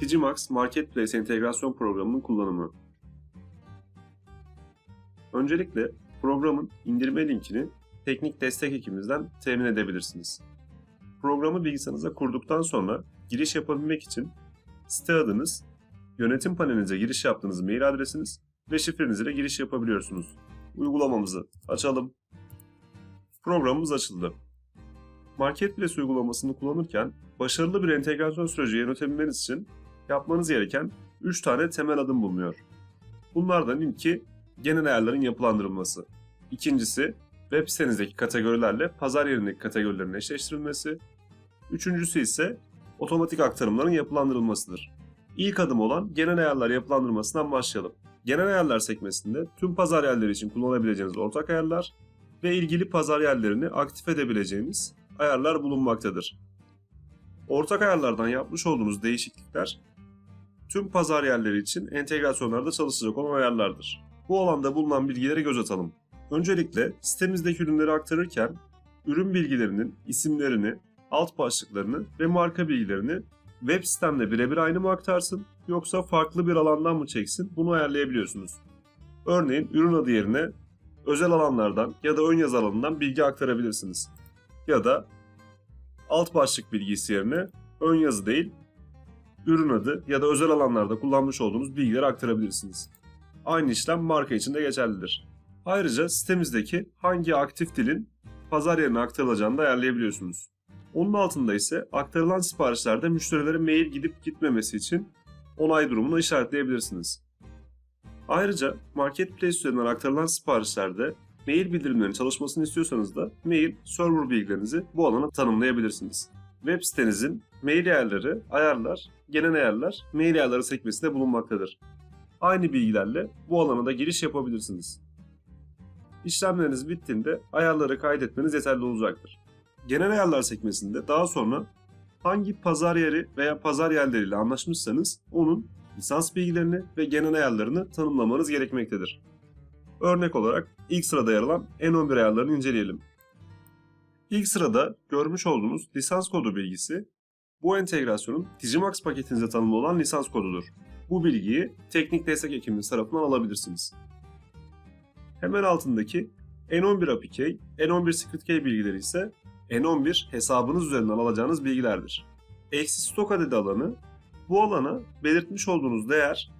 Digimax Marketplace entegrasyon programının kullanımı. Öncelikle programın indirme linkini teknik destek ekibimizden temin edebilirsiniz. Programı bilgisayarınıza kurduktan sonra giriş yapabilmek için site adınız, yönetim panelinize giriş yaptığınız mail adresiniz ve şifreniz ile giriş yapabiliyorsunuz. Uygulamamızı açalım. Programımız açıldı. Marketplace uygulamasını kullanırken başarılı bir entegrasyon süreci yönetebilmeniz için yapmanız gereken 3 tane temel adım bulunuyor. Bunlardan ilki genel ayarların yapılandırılması. İkincisi web sitenizdeki kategorilerle pazar yerindeki kategorilerin eşleştirilmesi. Üçüncüsü ise otomatik aktarımların yapılandırılmasıdır. İlk adım olan genel ayarlar yapılandırmasından başlayalım. Genel ayarlar sekmesinde tüm pazar yerleri için kullanabileceğiniz ortak ayarlar ve ilgili pazar yerlerini aktif edebileceğiniz ayarlar bulunmaktadır. Ortak ayarlardan yapmış olduğunuz değişiklikler tüm pazar yerleri için entegrasyonlarda çalışacak olan ayarlardır. Bu alanda bulunan bilgileri göz atalım. Öncelikle sitemizdeki ürünleri aktarırken ürün bilgilerinin isimlerini, alt başlıklarını ve marka bilgilerini web sitemle birebir aynı mı aktarsın yoksa farklı bir alandan mı çeksin bunu ayarlayabiliyorsunuz. Örneğin ürün adı yerine özel alanlardan ya da ön yazı alanından bilgi aktarabilirsiniz. Ya da alt başlık bilgisi yerine ön yazı değil, ürün adı ya da özel alanlarda kullanmış olduğunuz bilgileri aktarabilirsiniz. Aynı işlem marka için de geçerlidir. Ayrıca sitemizdeki hangi aktif dilin pazar yerine aktarılacağını da ayarlayabiliyorsunuz. Onun altında ise aktarılan siparişlerde müşterilere mail gidip gitmemesi için onay durumunu işaretleyebilirsiniz. Ayrıca Marketplace üzerinden aktarılan siparişlerde mail bildirimlerinin çalışmasını istiyorsanız da mail server bilgilerinizi bu alana tanımlayabilirsiniz. Web sitenizin mail ayarları, ayarlar, genel ayarlar, mail ayarları sekmesinde bulunmaktadır. Aynı bilgilerle bu alana da giriş yapabilirsiniz. İşlemleriniz bittiğinde ayarları kaydetmeniz yeterli olacaktır. Genel ayarlar sekmesinde daha sonra hangi pazar yeri veya pazar yerleriyle anlaşmışsanız onun lisans bilgilerini ve genel ayarlarını tanımlamanız gerekmektedir. Örnek olarak ilk sırada yer alan N11 ayarlarını inceleyelim. İlk sırada görmüş olduğunuz lisans kodu bilgisi bu entegrasyonun Digimax paketinize tanımlı olan lisans kodudur. Bu bilgiyi teknik destek ekibimiz tarafından alabilirsiniz. Hemen altındaki N11 API, N11 Secret bilgileri ise N11 hesabınız üzerinden alacağınız bilgilerdir. Eksi stok adedi alanı bu alana belirtmiş olduğunuz değer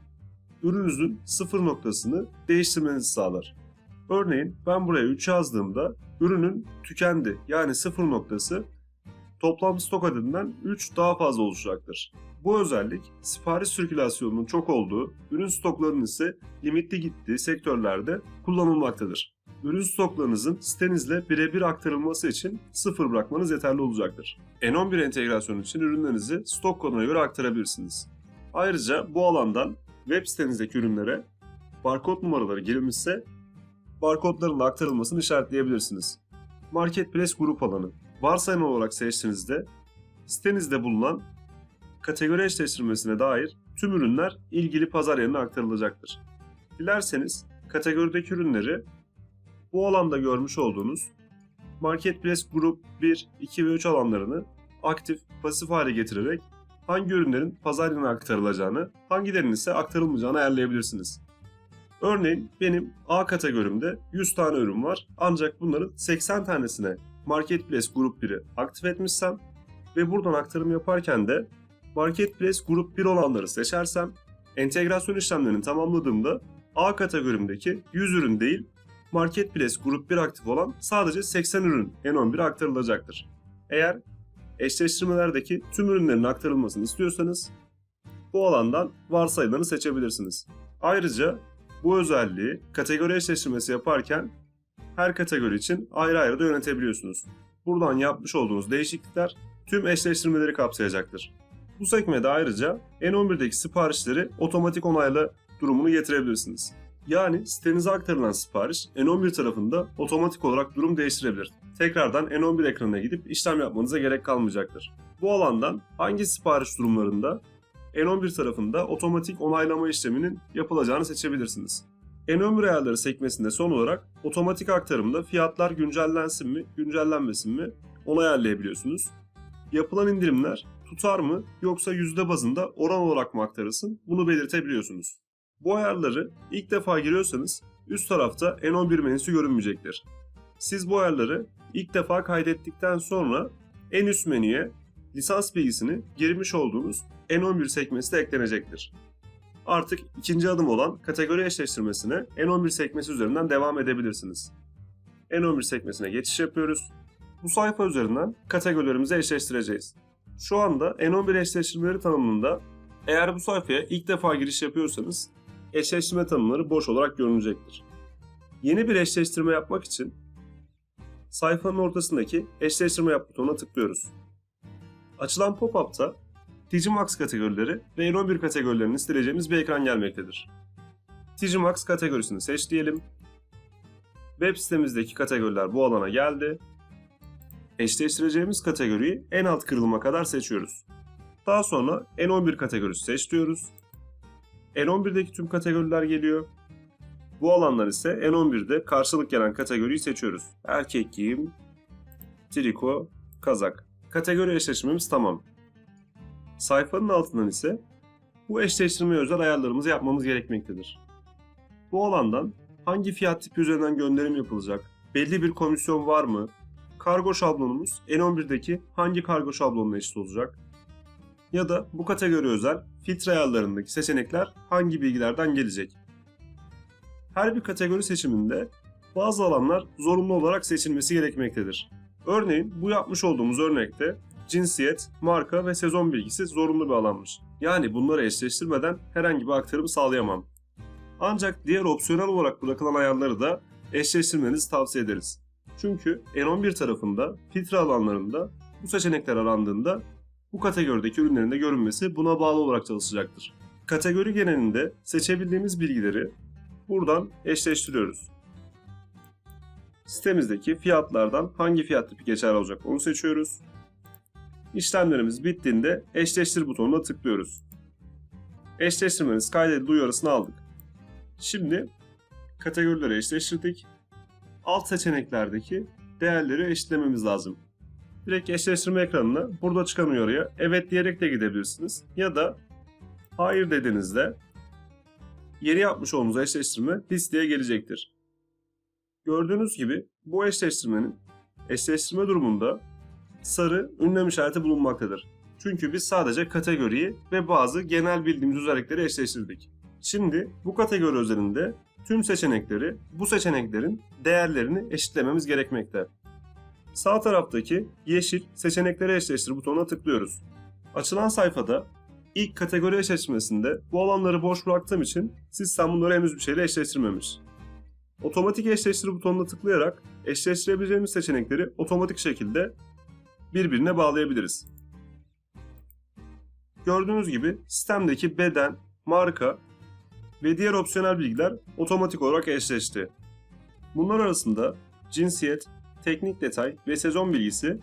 ürününüzün sıfır noktasını değiştirmenizi sağlar. Örneğin ben buraya 3 yazdığımda ürünün tükendi yani sıfır noktası toplam stok adedinden 3 daha fazla oluşacaktır. Bu özellik sipariş sirkülasyonunun çok olduğu, ürün stoklarının ise limitli gittiği sektörlerde kullanılmaktadır. Ürün stoklarınızın sitenizle birebir aktarılması için sıfır bırakmanız yeterli olacaktır. N11 entegrasyonu için ürünlerinizi stok koduna göre aktarabilirsiniz. Ayrıca bu alandan web sitenizdeki ürünlere barkod numaraları girilmişse barkodların aktarılmasını işaretleyebilirsiniz. Marketplace grup alanı varsayım olarak seçtiğinizde sitenizde bulunan kategori eşleştirmesine dair tüm ürünler ilgili pazar yerine aktarılacaktır. Dilerseniz kategorideki ürünleri bu alanda görmüş olduğunuz Marketplace Grup 1, 2 ve 3 alanlarını aktif, pasif hale getirerek hangi ürünlerin pazar yerine aktarılacağını, hangilerinin ise aktarılmayacağını ayarlayabilirsiniz. Örneğin benim A kategorimde 100 tane ürün var ancak bunların 80 tanesine Marketplace Grup 1'i aktif etmişsem ve buradan aktarım yaparken de Marketplace Grup 1 olanları seçersem entegrasyon işlemlerini tamamladığımda A kategorimdeki 100 ürün değil Marketplace Grup 1 aktif olan sadece 80 ürün N11'e aktarılacaktır. Eğer eşleştirmelerdeki tüm ürünlerin aktarılmasını istiyorsanız bu alandan varsayılanı seçebilirsiniz. Ayrıca bu özelliği kategori eşleştirmesi yaparken her kategori için ayrı ayrı da yönetebiliyorsunuz. Buradan yapmış olduğunuz değişiklikler tüm eşleştirmeleri kapsayacaktır. Bu sekmede ayrıca N11'deki siparişleri otomatik onayla durumunu getirebilirsiniz. Yani sitenize aktarılan sipariş N11 tarafında otomatik olarak durum değiştirebilir. Tekrardan N11 ekranına gidip işlem yapmanıza gerek kalmayacaktır. Bu alandan hangi sipariş durumlarında N11 tarafında otomatik onaylama işleminin yapılacağını seçebilirsiniz. N11 ayarları sekmesinde son olarak otomatik aktarımda fiyatlar güncellensin mi, güncellenmesin mi onu ayarlayabiliyorsunuz. Yapılan indirimler tutar mı yoksa yüzde bazında oran olarak mı aktarılsın bunu belirtebiliyorsunuz. Bu ayarları ilk defa giriyorsanız üst tarafta N11 menüsü görünmeyecektir. Siz bu ayarları ilk defa kaydettikten sonra en üst menüye lisans bilgisini girmiş olduğunuz N11 sekmesi de eklenecektir. Artık ikinci adım olan kategori eşleştirmesine N11 sekmesi üzerinden devam edebilirsiniz. N11 sekmesine geçiş yapıyoruz. Bu sayfa üzerinden kategorilerimizi eşleştireceğiz. Şu anda N11 eşleştirmeleri tanımında eğer bu sayfaya ilk defa giriş yapıyorsanız eşleştirme tanımları boş olarak görünecektir. Yeni bir eşleştirme yapmak için sayfanın ortasındaki eşleştirme yap butonuna tıklıyoruz. Açılan pop-up'ta Digimax kategorileri ve N11 kategorilerini sileceğimiz bir ekran gelmektedir. Digimax kategorisini seç diyelim. Web sitemizdeki kategoriler bu alana geldi. Eşleştireceğimiz kategoriyi en alt kırılıma kadar seçiyoruz. Daha sonra N11 kategorisi seç diyoruz. N11'deki tüm kategoriler geliyor. Bu alanlar ise N11'de karşılık gelen kategoriyi seçiyoruz. Erkek giyim, triko, kazak. Kategori eşleştirmemiz tamam. Sayfanın altından ise bu eşleştirmeye özel ayarlarımızı yapmamız gerekmektedir. Bu alandan hangi fiyat tipi üzerinden gönderim yapılacak, belli bir komisyon var mı, kargo şablonumuz N11'deki hangi kargo şablonuna eşit olacak, ya da bu kategori özel filtre ayarlarındaki seçenekler hangi bilgilerden gelecek. Her bir kategori seçiminde bazı alanlar zorunlu olarak seçilmesi gerekmektedir. Örneğin bu yapmış olduğumuz örnekte cinsiyet, marka ve sezon bilgisi zorunlu bir alanmış. Yani bunları eşleştirmeden herhangi bir aktarım sağlayamam. Ancak diğer opsiyonel olarak bırakılan ayarları da eşleştirmenizi tavsiye ederiz. Çünkü N11 tarafında filtre alanlarında bu seçenekler arandığında bu kategorideki ürünlerin de görünmesi buna bağlı olarak çalışacaktır. Kategori genelinde seçebildiğimiz bilgileri buradan eşleştiriyoruz. Sitemizdeki fiyatlardan hangi fiyat tipi geçerli olacak onu seçiyoruz. İşlemlerimiz bittiğinde eşleştir butonuna tıklıyoruz. Eşleştirmeniz kaydedildi uyarısını aldık. Şimdi kategorileri eşleştirdik. Alt seçeneklerdeki değerleri eşitlememiz lazım. Direkt eşleştirme ekranına burada çıkan uyarıya evet diyerek de gidebilirsiniz. Ya da hayır dediğinizde yeni yapmış olduğunuz eşleştirme listeye gelecektir. Gördüğünüz gibi bu eşleştirmenin eşleştirme durumunda sarı ünlem işareti bulunmaktadır. Çünkü biz sadece kategoriyi ve bazı genel bildiğimiz özellikleri eşleştirdik. Şimdi bu kategori özelinde tüm seçenekleri bu seçeneklerin değerlerini eşitlememiz gerekmekte. Sağ taraftaki yeşil seçenekleri eşleştir butonuna tıklıyoruz. Açılan sayfada ilk kategori eşleştirmesinde bu alanları boş bıraktığım için sistem bunları henüz bir şeyle eşleştirmemiş. Otomatik eşleştir butonuna tıklayarak eşleştirebileceğimiz seçenekleri otomatik şekilde birbirine bağlayabiliriz. Gördüğünüz gibi sistemdeki beden, marka ve diğer opsiyonel bilgiler otomatik olarak eşleşti. Bunlar arasında cinsiyet, teknik detay ve sezon bilgisi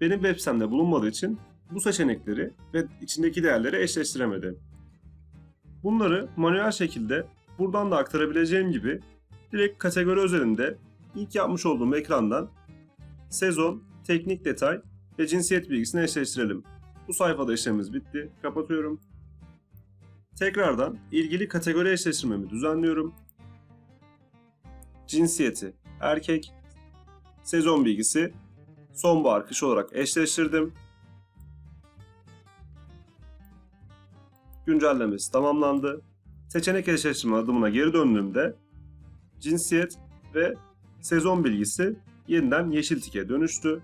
benim web sitemde bulunmadığı için bu seçenekleri ve içindeki değerleri eşleştiremedi. Bunları manuel şekilde buradan da aktarabileceğim gibi direkt kategori özelinde ilk yapmış olduğum ekrandan sezon, teknik detay ve cinsiyet bilgisini eşleştirelim. Bu sayfada işlemimiz bitti. Kapatıyorum. Tekrardan ilgili kategori eşleştirmemi düzenliyorum. Cinsiyeti erkek, sezon bilgisi sonbahar kış olarak eşleştirdim. Güncellemesi tamamlandı. Seçenek eşleştirme adımına geri döndüğümde cinsiyet ve sezon bilgisi yeniden yeşil tike dönüştü.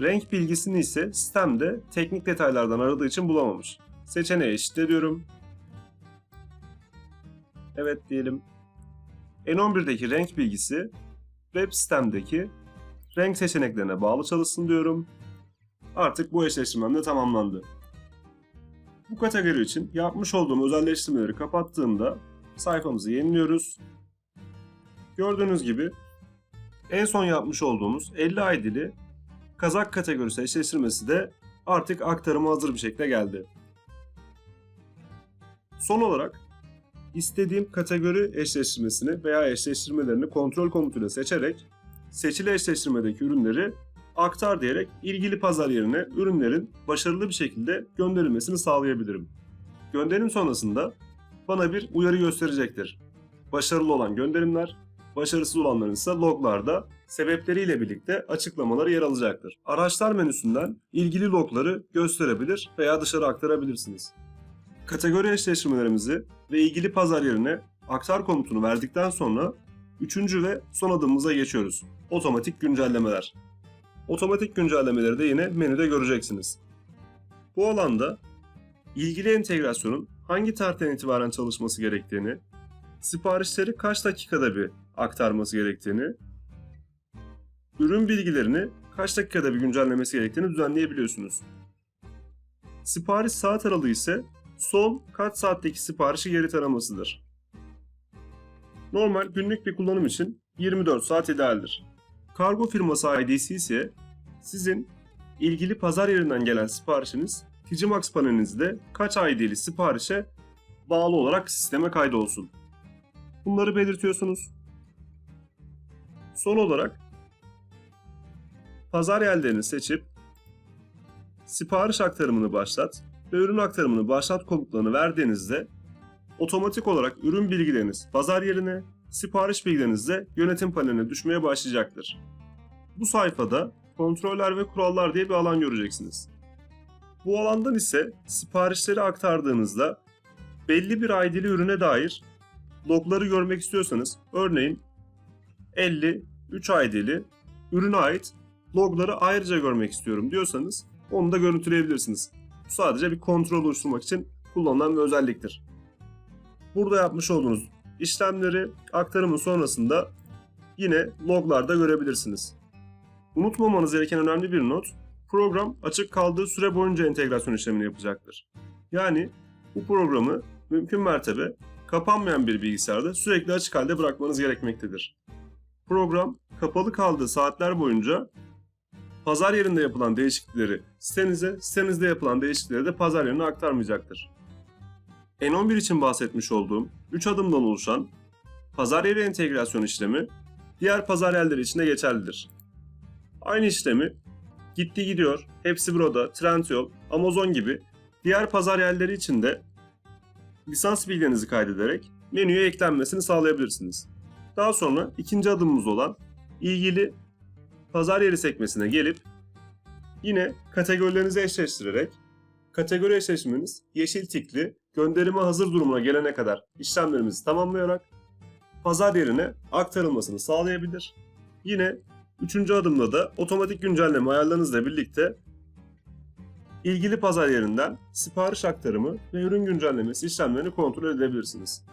Renk bilgisini ise sistemde teknik detaylardan aradığı için bulamamış. Seçeneği eşitlediyorum. Evet diyelim. N11'deki renk bilgisi web sitemdeki renk seçeneklerine bağlı çalışsın diyorum. Artık bu eşleştirmem de tamamlandı. Bu kategori için yapmış olduğum özelleştirmeleri kapattığımda sayfamızı yeniliyoruz. Gördüğünüz gibi en son yapmış olduğumuz 50 ID'li kazak kategorisi eşleştirmesi de artık aktarıma hazır bir şekilde geldi. Son olarak istediğim kategori eşleştirmesini veya eşleştirmelerini kontrol komutuyla seçerek seçili eşleştirmedeki ürünleri aktar diyerek ilgili pazar yerine ürünlerin başarılı bir şekilde gönderilmesini sağlayabilirim. Gönderim sonrasında bana bir uyarı gösterecektir. Başarılı olan gönderimler, başarısız olanların ise loglarda sebepleriyle birlikte açıklamaları yer alacaktır. Araçlar menüsünden ilgili logları gösterebilir veya dışarı aktarabilirsiniz. Kategori eşleştirmelerimizi ve ilgili pazar yerine aktar komutunu verdikten sonra üçüncü ve son adımımıza geçiyoruz. Otomatik güncellemeler. Otomatik güncellemeleri de yine menüde göreceksiniz. Bu alanda ilgili entegrasyonun hangi tarihten itibaren çalışması gerektiğini, siparişleri kaç dakikada bir aktarması gerektiğini, ürün bilgilerini kaç dakikada bir güncellemesi gerektiğini düzenleyebiliyorsunuz. Sipariş saat aralığı ise son kaç saatteki siparişi geri taramasıdır. Normal günlük bir kullanım için 24 saat idealdir. Kargo firması IDC ise sizin ilgili pazar yerinden gelen siparişiniz Ticimax panelinizde kaç ID'li siparişe bağlı olarak sisteme kaydolsun. Bunları belirtiyorsunuz. Son olarak pazar yerlerini seçip sipariş aktarımını başlat ve ürün aktarımını başlat komutlarını verdiğinizde otomatik olarak ürün bilgileriniz pazar yerine, sipariş bilgileriniz de yönetim paneline düşmeye başlayacaktır. Bu sayfada kontroller ve kurallar diye bir alan göreceksiniz. Bu alandan ise siparişleri aktardığınızda belli bir ID'li ürüne dair logları görmek istiyorsanız örneğin 50 3 ID'li ürüne ait logları ayrıca görmek istiyorum diyorsanız onu da görüntüleyebilirsiniz. Bu sadece bir kontrol oluşturmak için kullanılan bir özelliktir. Burada yapmış olduğunuz işlemleri aktarımın sonrasında yine loglarda görebilirsiniz. Unutmamanız gereken önemli bir not, program açık kaldığı süre boyunca entegrasyon işlemini yapacaktır. Yani bu programı mümkün mertebe kapanmayan bir bilgisayarda sürekli açık halde bırakmanız gerekmektedir. Program kapalı kaldığı saatler boyunca pazar yerinde yapılan değişiklikleri sitenize, sitenizde yapılan değişiklikleri de pazar yerine aktarmayacaktır. N11 için bahsetmiş olduğum 3 adımdan oluşan pazar yeri entegrasyon işlemi diğer pazar yerleri için de geçerlidir. Aynı işlemi Gitti Gidiyor, Hepsi Burada, Trendyol, Amazon gibi diğer pazar yerleri için de lisans bilgilerinizi kaydederek menüye eklenmesini sağlayabilirsiniz. Daha sonra ikinci adımımız olan ilgili pazar yeri sekmesine gelip yine kategorilerinizi eşleştirerek kategori eşleşmeniz yeşil tikli gönderime hazır durumuna gelene kadar işlemlerimizi tamamlayarak pazar yerine aktarılmasını sağlayabilir. Yine üçüncü adımda da otomatik güncelleme ayarlarınızla birlikte ilgili pazar yerinden sipariş aktarımı ve ürün güncellemesi işlemlerini kontrol edebilirsiniz.